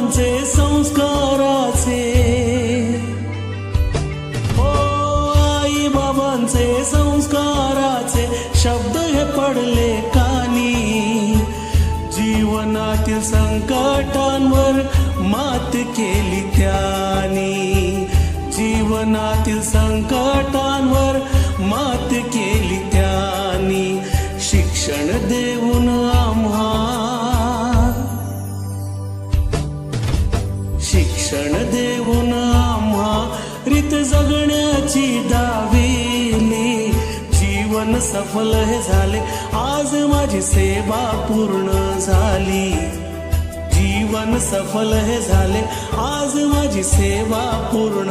बाबांचे संस्काराचे. हो आई बाबांचे संस्काराचे. शब्द हे पडले कानी. जीवनातील संकटांवर मात केली त्यानी. जीवनातील संकटांवर मात केली त्यानी. शिक्षण शिक्षण देऊन आम्हा रीत जगण्याची दाविली जीवन सफल हे झाले. आज माझी सेवा पूर्ण झाली. जीवन सफल हे झाले. आज माझी सेवा पूर्ण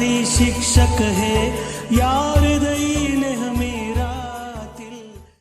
शिक्षक हे या हृदयी